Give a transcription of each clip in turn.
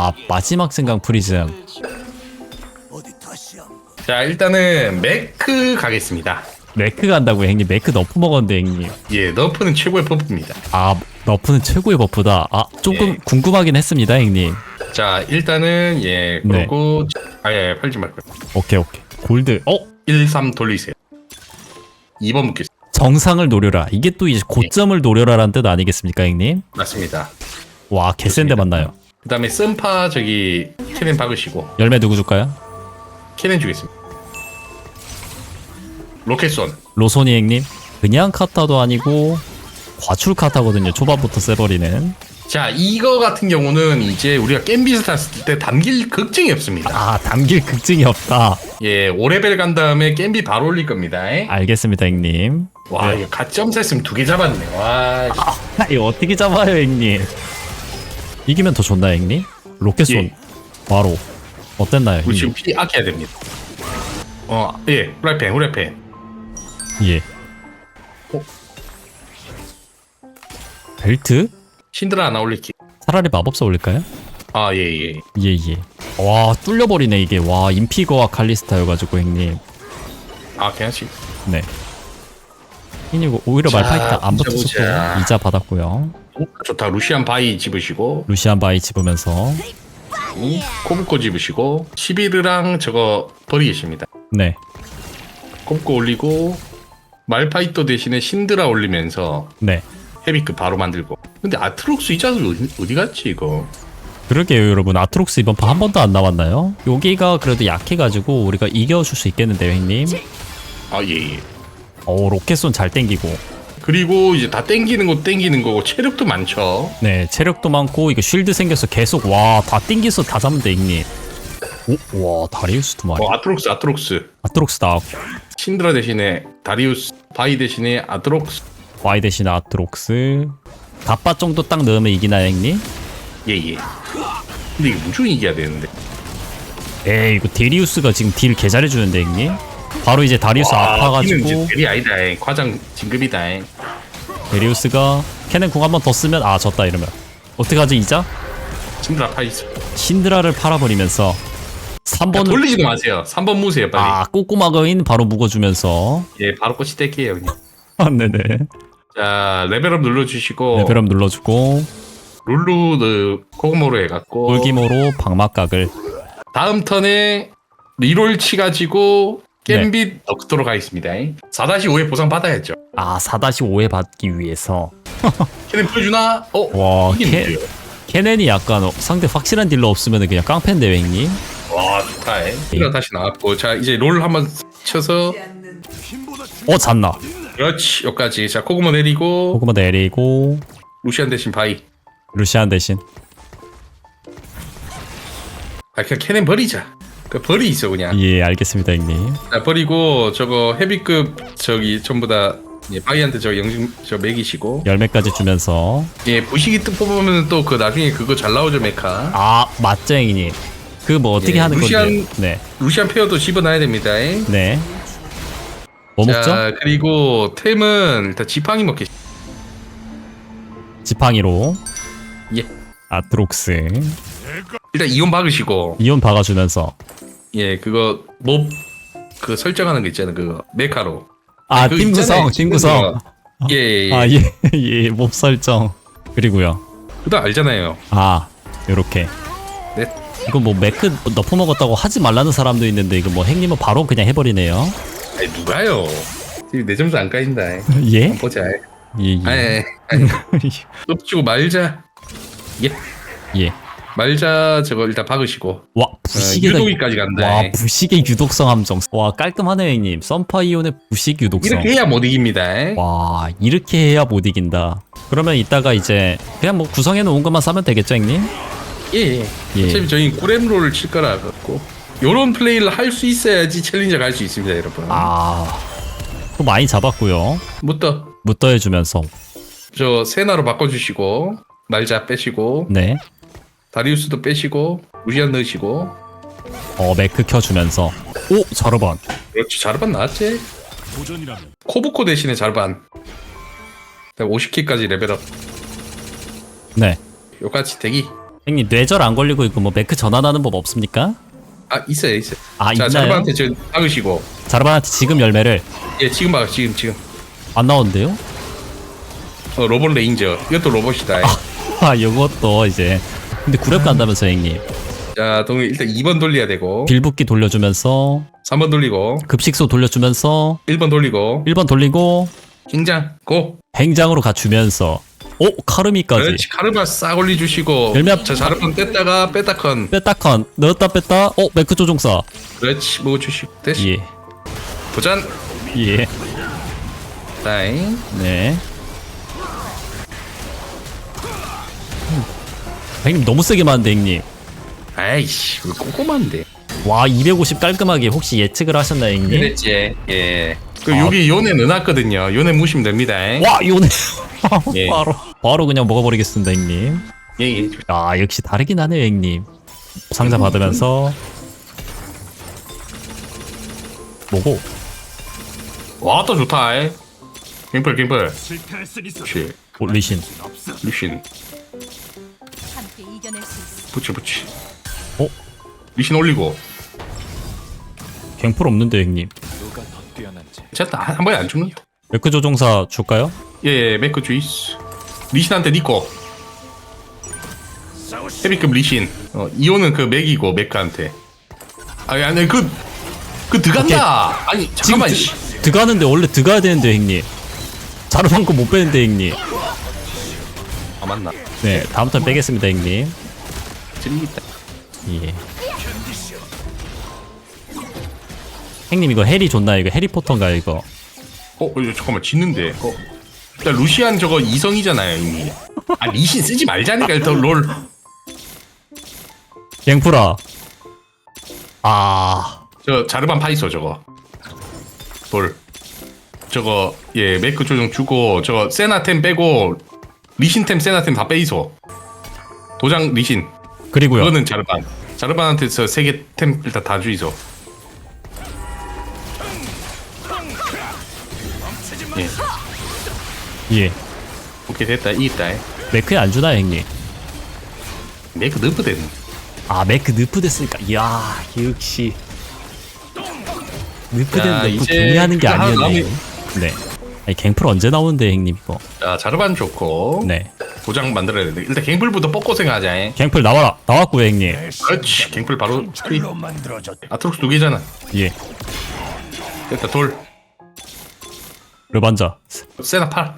아 마지막 생강 프리즘 자 일단은 매크 가겠습니다. 매크 간다고 형님 매크 너프 먹었는데 형님 예, 너프는 최고의 버프입니다. 아 너프는 최고의 버프다 아 조금 예. 궁금하긴 했습니다 형님 자 일단은 예 네. 그리고 아예 팔지 말고 오케이 오케이 골드 어 1, 3 돌리세요. 2번 묻겠습니다. 정상을 노려라 이게 또 이제 고점을 노려라라는 뜻 아니겠습니까 형님 맞습니다. 와 개센데. 맞나요 그 다음에 썸파 저기 캐넨 박으시고 열매 누구 줄까요? 캐넨 주겠습니다. 로켓손 로소니 형님 그냥 카타도 아니고 과출 카타거든요. 초반부터 세버리는. 자 이거 같은 경우는 이제 우리가 겜비스 탔을 때 담길 걱정이 없습니다. 아 담길 극증이 없다. 예 5레벨 간 다음에 겜비 바로 올릴 겁니다. 알겠습니다 형님. 와 이거 가점 셌으면 두 개 잡았네. 와 아, 이거 어떻게 잡아요 형님 이기면 더 좋나요 형님? 로켓손. 예. 바로. 어땠나요 우리 지금 형님 피 아껴야 됩니다. 어 예. 후라이팬 후라이팬. 예. 어? 벨트? 신드라 하나 올릴게. 차라리 마법사 올릴까요? 아 예 예. 예 예. 와 뚫려버리네 이게. 와 인피거와 칼리스타여가지고 형님. 아 괜찮지. 네. 형님 이거 오히려 자, 말파이트 안 보자. 또 이자 받았고요 좋다 루시안 바이 집으시고 루시안 바이 집으면서 이 코브코 집으시고 시비르랑 저거 버리겠습니다. 네 코브코 올리고 말파이토 대신에 신드라 올리면서 네. 헤비급 바로 만들고. 근데 아트록스 이 자들 어디, 어디 갔지 이거? 그러게요 여러분 아트록스 이번 판 한 번도 안 나왔나요? 여기가 그래도 약해가지고 우리가 이겨줄 수 있겠는데요 형님 아 예. 예. 오 로켓손 잘 땡기고 그리고 이제 다 땡기는 거 땡기는 거고 체력도 많죠. 네 체력도 많고 이거 쉴드 생겨서 계속 와 다 땡겨서 다 잡으면 돼 형님 오, 와 다리우스 두 마리 어 아트록스 아트록스 아트록스 나왔고 신드라 대신에 다리우스 바이 대신에 아트록스 Y 대신 아트록스 갑바 정도 딱 넣으면 이기나요 형님? 예 예. 근데 이게 무조건 이겨야 되는데. 에이 이거 데리우스가 지금 딜 개잘해주는데 형님 바로 이제 다리우스 와, 아파가지고 이는 이제 이 아니다. 이. 과장 진급이다. 이. 데리우스가 캐넨 궁 한 번 더 쓰면 아 졌다 이러면 어떡하지 이자? 신드라 파이스. 신드라를 팔아버리면서 3번을 돌리지도 마세요. 3번 무세요 빨리. 아 꼬꼬마거인 바로 묵어주면서 예 바로 꽃이 뗄게요 그냥. 아 네네 자 레벨업 눌러주시고 레벨업 눌러주고 룰루 코그모로 해갖고 올기모로 방막각을 다음 턴에 리롤 치가지고 겜빗 덕토로 가겠습니다. 4-5에 보상 받아야죠. 아 4-5에 받기 위해서 걔네 보여주나? 어? 와 캐. 캐넨이 약간 어, 상대 확실한 딜러 없으면 그냥 깡패인데 형님 와 좋다. 이 다시 나왔고 자 이제 롤 한번 쳐서 어 잤나 그렇지 여기까지 자 코그모 내리고 고구마 내리고 루시안 대신 바이 루시안 대신 아 그냥 캐넨 버리자 그 버리 있어 그냥. 예 알겠습니다 형님. 자 버리고 저거 헤비급 저기 전부 다 예, 바이한테 저 영중 저 맥이시고. 열매까지 주면서. 예 부시기 뜻 뽑으면 또 그 나중에 그거 잘 나오죠 메카. 아 맞죠 형님. 그 뭐 어떻게 예, 하는 루시안- 건데 네. 루시안 페어도 집어넣어야 됩니다 네. 뭐 먹죠? 자 그리고 템은 일단 지팡이 먹기. 지팡이로. 예. 아트록스. 일단 이온 박으시고. 이온 박아주면서 예 그거 몹 그 설정하는 거 있잖아요. 그거 메카로. 아 그거 팀 구성 있잖아요, 팀 구성. 예예 아예 예 몹 설정. 그리고요. 그거 알잖아요. 아 요렇게. 네. 이거 뭐 매크 너프 먹었다고 하지 말라는 사람도 있는데 이거 뭐 행님은 바로 그냥 해버리네요. 아니 누가요? 지금 내 점수 안 까인다. 예? 보자. 예, 아니 예. 아니. 엎치고 말자. 예. 예. 말자 저거 일단 박으시고. 와 어, 부식의 유도기까지 간다. 와 부식의 유독성 함정. 와 깔끔하네요 형님. 썬파이온의 부식 유독성. 이렇게 해야 못 이깁니다. 와 이렇게 해야 못 이긴다. 그러면 이따가 이제 그냥 뭐 구성해 놓은 것만 사면 되겠죠 형님? 예, 예. 예. 어차피 저희 꾸렘롤을 칠 거라 갖고. 요런 플레이를 할 수 있어야지 챌린저 갈수 있습니다 여러분. 아, 또 많이 잡았고요. 무떠. 무떠 해주면서. 저 세나로 바꿔주시고 날자 빼시고. 네, 다리우스도 빼시고 무시안 넣으시고. 어 매크 켜주면서. 오 자르반. 그렇지 자르반 나왔지. 코브코 대신에 자르반. 50킬까지 레벨업. 네, 요까지 대기. 형님 뇌절 안 걸리고 이거 뭐 매크 전환하는 법 없습니까? 아 있어요 있어요. 아, 자 있나요? 자르반한테 저 박으시고. 자르반한테 지금 열매를? 예 지금 박아 지금 지금. 안 나오는데요? 어, 로봇 레인저. 이것도 로봇이다. 아 이것도 이제 근데 구랩 간다면서 형님. 자 동일 일단 2번 돌려야 되고. 빌붙기 돌려주면서. 3번 돌리고. 급식소 돌려주면서. 1번 돌리고. 1번 돌리고. 긴장 고. 행장으로 갖추면서. 오 카르미까지. 그렇지 카르마 싹 올려주시고. 열매- 자 자르반 뺐다가 뺐다컨 빼딱한 넣었다 뺐다. 어 매크 조종사. 그렇지 먹어 주시고. 됐지 예. 도전. 예. 다잉 네. 형님 너무 세게 맞는데 형님. 아이씨 왜 꼼꼼한데 와 250 깔끔하게 혹시 예측을 하셨나요 형님? 그랬지 예 그 아. 여기 요네 넣어놨거든요 요네 무시면 됩니다 와 요네. 예. 바로 바로 그냥 먹어버리겠습니다 형님. 예예 아 역시 다르긴 하네요 형님. 상자 받으면서 뭐고? 와 또 좋다 이. 갱플 갱플 그렇지 올리신. 리신 함께 이겨낼 수 있어. 붙여 붙여 어? 리신 올리고 갱플 없는데 형님. 됐다 한 번에 안 죽는 매크 조종사 줄까요? 예예 메크 주이스 리신한테 니꺼 헤비급 리신 어 이호는 그 맥이고 메크한테 아니 아니 그 그 들어간다 아니 잠깐만 씨. 드, 들어가는데 원래 들어가야 되는데 형님. 자르반 거못 빼는데 형님. 아 맞나 네 다음 턴 빼겠습니다 형님. 재밌다 예. 형님 이거 해리 좋나 이거 해리포터인가 이거? 어 이거 잠깐만 짓는데 어 일단 루시안 저거 이성이잖아요 이미 아 리신 쓰지 말자니까 일단 롤 갱프라. 아 저 자르반 파이소 저거 돌 저거 예 메크 조정 주고 저거 세나템 빼고 리신템 세나템 다 빼이소 도장 리신 그리고요. 그거는 자르반 자르반한테 저 세 개 템 일단 다 주이소 예 예. 오케이 됐다 이겼다 매크에 안 주나 형님? 메크 너프 됐네 아 매크 느프 됐으니까 이야 역시 느프 야, 된 느프 이제 동의하는 게 그거 하나 아니었네요. 네. 아니 갱플 언제 나오는데 형님 이거? 자 자르반 좋고 네. 도장 만들어야 돼 일단 갱플부터 뽑고 생각하자 잉. 갱플 나와라 나왔고요 형님. 그렇지 갱플 바로 트윗 아트록스 두 개잖아 예. 됐다 돌 르반자. 세나 팔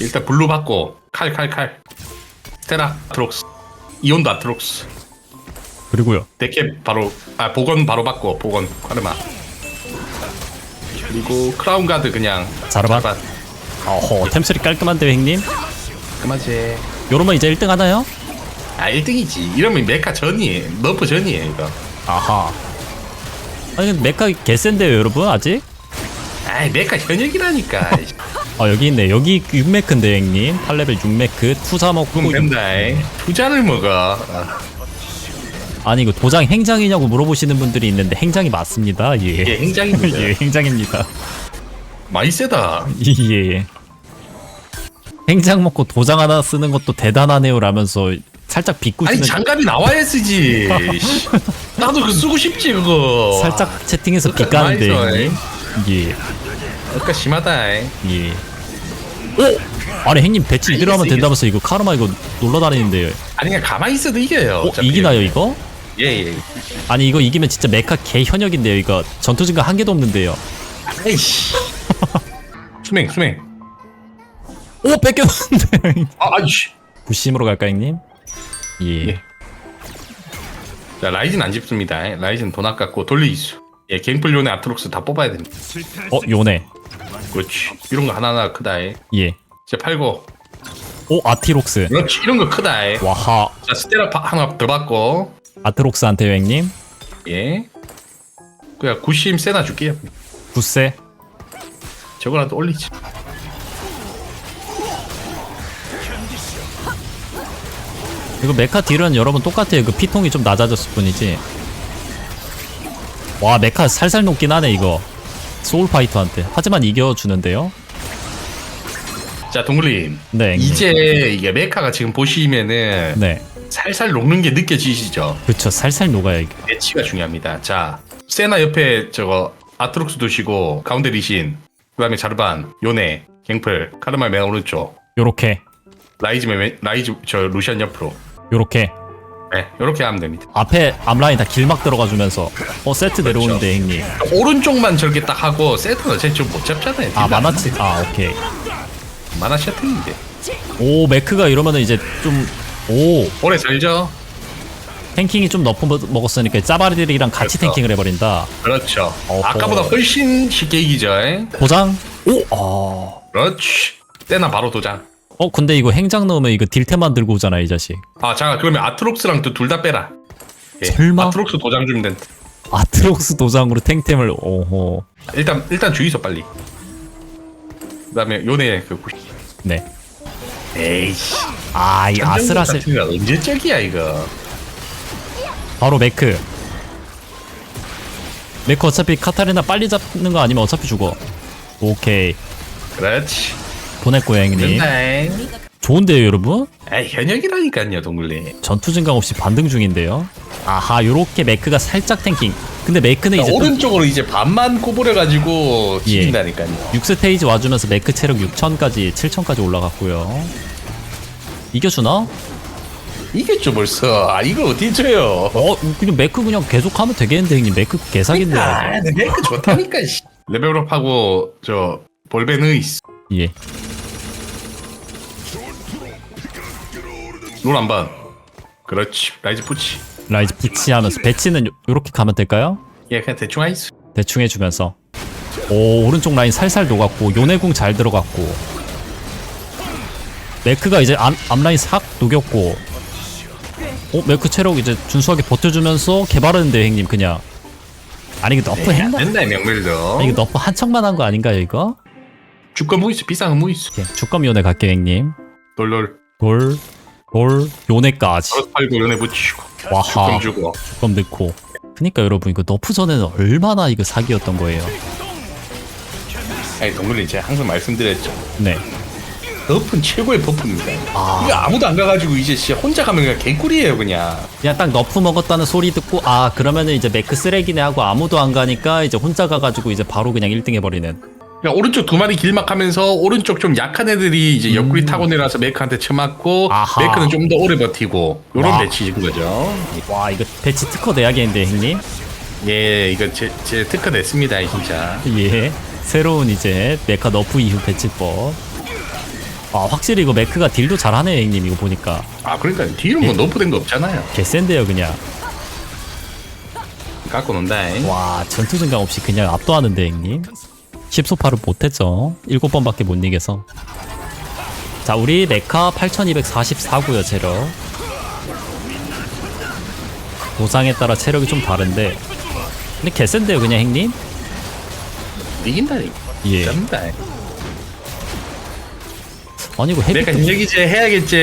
일단 블루 받고 칼 칼 칼 스테라 아트록스 이온도 아트록스 그리고요. 데캡 바로 아 복원 바로 받고 복원 카르마 그리고 크라운 가드 그냥. 자르반. 어허 템슬이 깔끔한데요 형님? 그만지 요러면 이제 1등 하나요? 아 1등이지 이러면 메카 전이에요 너프 전이에요 이거 아하. 아니 근데 메카 개센데요 여러분 아직? 아이 메카 현역이라니까 아 여기 있네 여기 6매크인데 형님 8레벨 6매크 투자 먹고 그럼 된다 투자를 먹어 아, 아니 이거 도장 행장이냐고 물어보시는 분들이 있는데 행장이 맞습니다. 예, 예 행장입니다. 예 행장입니다. 많이 세다. 예, 예 행장 먹고 도장 하나 쓰는 것도 대단하네요 라면서 살짝 비꼬 아니 시는 장갑이 나와야 쓰지. 씨. 나도 그 쓰고 싶지 그거. 살짝 채팅에서 비까는데. 형님 예. 그러니까 심하다. 예. 오! 아니 형님 배치 이대로 하면 이겼어, 된다면서 이거 카르마 이거 놀러 다니는데요 아니 그냥 가만히 있어도 이겨요 어? 어차피. 이기나요 이거? 예예 아니 이거 이기면 진짜 메카 개 현역인데요 이거 전투 증가 한 개도 없는데요 아이씨 수맹 수맹 오 뺏겼는데 아 아이씨 부심으로 갈까 형님? 예. 예. 자 라이즌 안 집습니다 라이즌 돈 아깝고 돌리기수 예 갱플 요네 아트록스 다 뽑아야 됩니다 어 요네. 그렇지 이런 거 하나하나 크다 예. 예. 자 팔고 오 아티록스. 그렇지 이런 거 크다 예. 와하. 자 스테라 파, 하나 더 받고 아트록스한테요 형님. 예 그냥 구심 세나 줄게요 굿세. 저거라도 올리지 이거 메카 딜은 여러분 똑같아요. 그 피통이 좀 낮아졌을 뿐이지. 와 메카 살살 녹긴 하네 이거. 소울 파이터한테. 하지만 이겨주는데요. 자 동글님 네, 형님. 이제 이게 메카가 지금 보시면은 네. 살살 녹는 게 느껴지시죠? 그쵸. 살살 녹아요, 이게. 배치가 중요합니다. 자, 세나 옆에 저거 아트록스 두시고 가운데 리신, 그다음에 자르반, 요네, 갱플, 카르마 맨 오른쪽, 요렇게. 라이즈 맨 라이즈 저 루시안 옆으로. 요렇게. 네, 이렇게 하면 됩니다. 앞에 앞라인 다 길막 들어가 주면서 어 세트 내려오는데 형님 오른쪽만 저렇게 딱 하고 세트는 어차피 좀못 잡잖아요. 아딜 만화치 아 오케이 만화 셔틀인데. 오 메크가 이러면은 이제 좀 오 오래 살죠? 탱킹이 좀 너프 먹- 먹었으니까 짜바리들이랑 같이 그렇죠. 탱킹을 해버린다 그렇죠. 어허. 아까보다 훨씬 쉽게 이기죠. 에? 도장 오어 그렇지. 세나 바로 도장. 어 근데 이거 행장 넣으면 이거 딜템만 들고 오잖아 이 자식 아, 자, 그러면 아트록스랑 또둘다 빼라. 예, 설마? 아트록스 도장 주면 된다. 아트록스 도장으로 탱템을 오호 일단 일단 주의소 빨리. 그다음에 요네 그 구- 네 에이씨. 아 이 아슬아슬 같은 거 언제 적이야 이거. 바로 메크 메크 어차피 카타리나 빨리 잡는 거 아니면 어차피 죽어 오케이 그렇지. 보냈고요 형님 근데 좋은데요 여러분? 아 현역이라니까요 동글님. 전투 증강 없이 반등 중인데요. 아하, 요렇게 메크가 살짝 탱킹. 근데 메크는 이제 또 오른쪽으로 이제 반만 꼬부려 가지고 예. 죽인다니까요. 6스테이지 와주면서 메크 체력 6천까지 7천까지 올라갔고요. 이겨주나? 이겼죠 벌써. 아 이걸 어디 줘요? 어, 그냥 메크 그냥 계속 하면 되겠는데 형님. 메크 개사기인데. 아, 내가 좋다니까. 씨. 레벨업하고 저 볼베느이스 예. 롤 한번. 그렇지. 라이즈 푸치. 라이즈 부치하면서 배치는 요- 요렇게 가면 될까요? 예 그냥 대충 하이스. 대충 해주면서. 오, 오른쪽 라인 살살 녹았고, 요네궁 잘 들어갔고. 메크가 이제 앞, 앞라인 싹 녹였고. 어, 메크 체력 이제 준수하게 버텨주면서 개발하는데 형님 그냥. 아니 이거 너프 네, 했나? 된다 명밀도. 아니, 이거 너프 한 척만 한 거 아닌가요 이거? 주권 뭐 있어? 비싼 거뭐 있어? 오케이, 주검 요네 갈게요 형님. 롤롤. 돌, 돌, 요네까지. 바로 팔고 연애 붙이고. 와하. 주권 주고. 주검 넣고. 그니까 여러분 이거 너프 전에는 얼마나 이거 사기였던 거예요. 아니 동글이 제가 항상 말씀드렸죠. 네. 버프는 최고의 버프입니다. 아. 이거 아무도 안 가가지고 이제 진짜 혼자 가면 그냥 개꿀이에요 그냥. 그냥 딱 너프 먹었다는 소리 듣고 아 그러면은 이제 메크 쓰레기네 하고 아무도 안 가니까 이제 혼자 가가지고 이제 바로 그냥 1등 해버리는 그냥 오른쪽 두 마리 길막하면서 오른쪽 좀 약한 애들이 이제 옆구리 타고 내려와서 메크한테 쳐맞고 음. 아하. 메크는 좀 더 오래 버티고 요런 와. 배치인 거죠. 와 이거 배치 특허 내야겠는데 형님 예, 이거 제, 제 특허 냈습니다 진짜. 예 새로운 이제 메카 너프 이후 배치법 아 확실히 이거 메크가 딜도 잘하네 형님 이거 보니까 아 그러니까 뒤로 뭐 예. 너프된 거 없잖아요. 개센데요 그냥 갖고 논다. 와 전투 증강 없이 그냥 압도하는데 형님 10소파를 못했죠 7번밖에 못 이겨서 자 우리 메카 8244고요 체력 도상에 따라 체력이 좀 다른데 근데 개센데요 그냥 형님 이긴다니. 예 잡는다. 아니 이거 내가 헤비급 현역이제 해야겠지.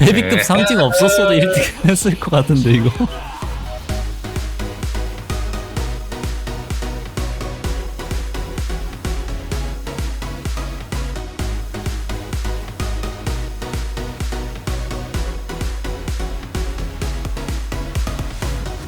헤비급 예. 상징 없었어도 1등 했을 것 같은데 이거